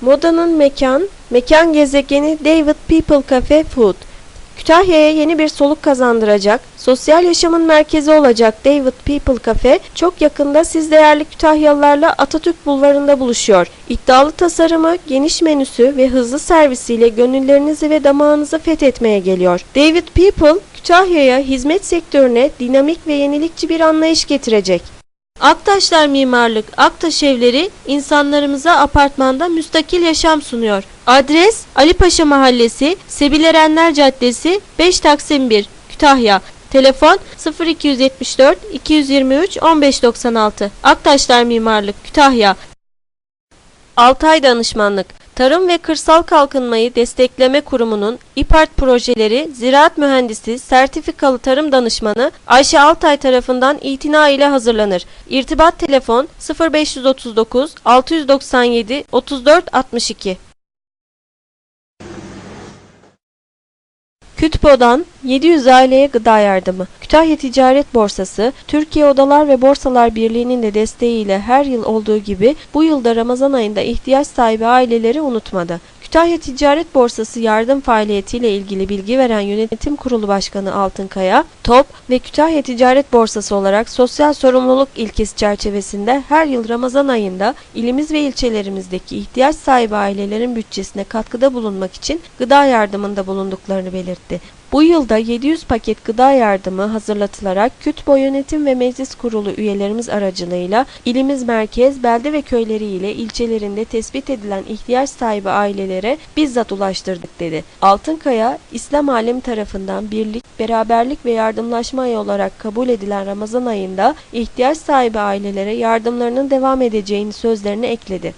Modanın mekan, mekan gezegeni David People Cafe Food. Kütahya'ya yeni bir soluk kazandıracak, sosyal yaşamın merkezi olacak David People Cafe çok yakında siz değerli Kütahyalılarla Atatürk Bulvarı'nda buluşuyor. İddialı tasarımı, geniş menüsü ve hızlı servisiyle gönüllerinizi ve damağınızı fethetmeye geliyor. David People, Kütahya'ya hizmet sektörüne dinamik ve yenilikçi bir anlayış getirecek. Aktaşlar Mimarlık, Aktaş Evleri insanlarımıza apartmanda müstakil yaşam sunuyor. Adres Ali Paşa Mahallesi, Sebil Erenler Caddesi, 5 Taksim 1, Kütahya. Telefon 0274 223 1596. Aktaşlar Mimarlık, Kütahya. Altay Danışmanlık Tarım ve Kırsal Kalkınmayı Destekleme Kurumu'nun İPART projeleri Ziraat Mühendisi Sertifikalı Tarım Danışmanı Ayşe Altay tarafından itina ile hazırlanır. İrtibat telefon 0539 697 34 62. Kütpo'dan 700 aileye gıda yardımı. Kütahya Ticaret Borsası, Türkiye Odalar ve Borsalar Birliği'nin de desteğiyle her yıl olduğu gibi bu yılda Ramazan ayında ihtiyaç sahibi aileleri unutmadı. Kütahya Ticaret Borsası yardım faaliyetiyle ilgili bilgi veren Yönetim Kurulu Başkanı Altınkaya, TOP ve Kütahya Ticaret Borsası olarak sosyal sorumluluk ilkesi çerçevesinde her yıl Ramazan ayında ilimiz ve ilçelerimizdeki ihtiyaç sahibi ailelerin bütçesine katkıda bulunmak için gıda yardımında bulunduklarını belirtti. Bu yılda 700 paket gıda yardımı hazırlatılarak KÜTBO Yönetim ve Meclis Kurulu üyelerimiz aracılığıyla ilimiz merkez, belde ve köyleri ile ilçelerinde tespit edilen ihtiyaç sahibi ailelere bizzat ulaştırdık dedi. Altınkaya, İslam alemi tarafından birlik, beraberlik ve yardımlaşma ayı olarak kabul edilen Ramazan ayında ihtiyaç sahibi ailelere yardımlarının devam edeceğini sözlerine ekledi.